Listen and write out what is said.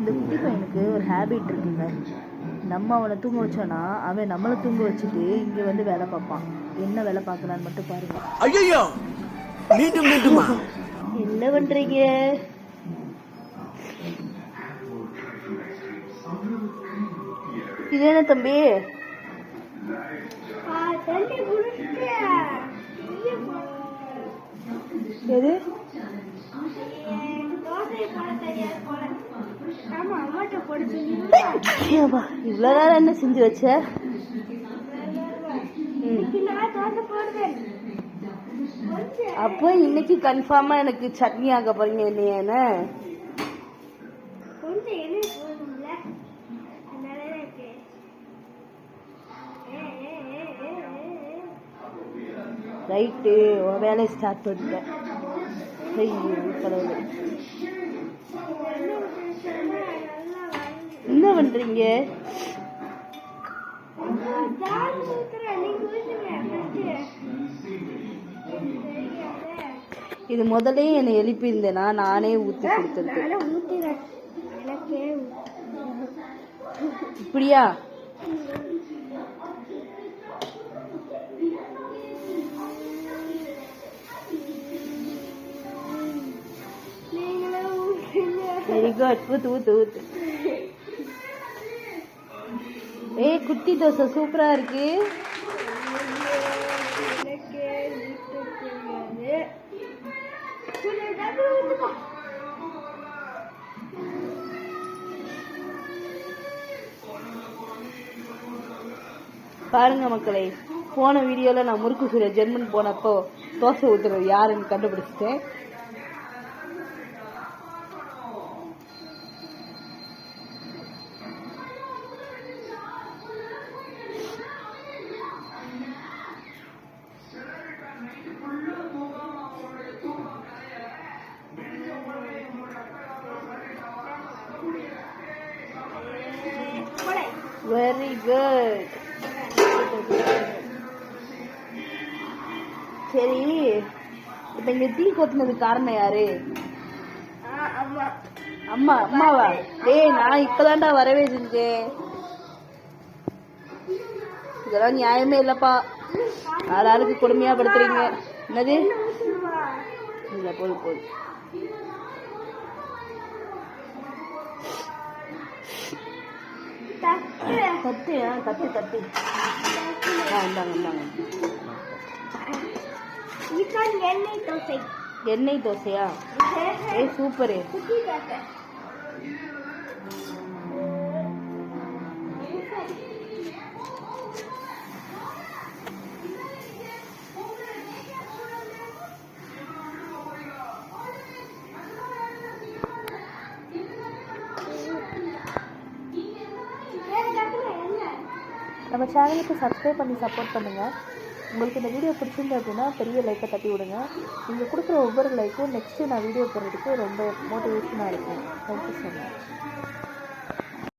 இந்த குட்டி பையனுக்கு ஒரு ஹேபிட் இருக்குங்க. நம்ம அவனை தூங்க வச்சோன்னா அவன் நம்மளை தூங்க வச்சுட்டு இங்கே வந்து வேலை பார்ப்பான். என்ன வேலை பார்க்கலான்னு மட்டும் பாருங்க. ஐயோ மீண்டும் மீண்டுமா? என்ன பண்றீங்க? இது என்ன தம்பி? எது? ஏப்பா, இவ்வளவு நேரம் என்ன செஞ்சு வச்ச. அப்போ இன்னைக்கு கன்ஃபார்மா எனக்கு சட்னி ஆக்க போறீங்க இல்லையா என்ன? ரைட்டு வேலையை ஸ்டார்ட் பண்ணிட்டேன். ஐயோ கடவுளே. பண்றீங்க? இது முதலே என்னை எழுப்பியிருந்தேனா நானே ஊத்தி கொடுத்துருக்கேன். இப்படியா? வெரி குட் ஊத்து ஊத்து ஊத்து. ஏய் குட்டி தோசை சூப்பராக இருக்கு. பாருங்க மக்களை போன வீடியோவில் நான் முறுக்கு சூரிய ஜெர்மன் போனப்போ தோசை ஊற்றுறது யாருன்னு கண்டுபிடிச்சிட்டேன். வெரி குட் சரி இப்ப இங்க டீ கொத்துனது காரணம் யாரு? அம்மா. அம்மாவா? டேய் நான் இப்பதான்டா வரவே செஞ்சேன். இதெல்லாம் நியாயமே இல்லப்பா. ஆளாளுக்கு கொடுமையா படுத்துறீங்க? என்னது? இல்ல போது போது கத்து ஆ, கத்து கத்து ஆ இந்தாங்க இந்தாங்க. எண்ணெய் தோசை. எண்ணெய் தோசையா? ஏய் சூப்பரு. குட்டி தோசை. நம்ம சேனலுக்கு சப்ஸ்கிரைப் பண்ணி சப்போர்ட் பண்ணுங்கள் உங்களுக்கு இந்த வீடியோ பிடிச்சிருந்து அப்படின்னா பெரிய லைக்கை தட்டி விடுங்க. நீங்கள் கொடுக்குற ஒவ்வொரு லைக்கும் நெக்ஸ்ட்டு நான் வீடியோ போடுறதுக்கு ரொம்ப மோட்டிவேஷனாக இருக்கும். Thank you so much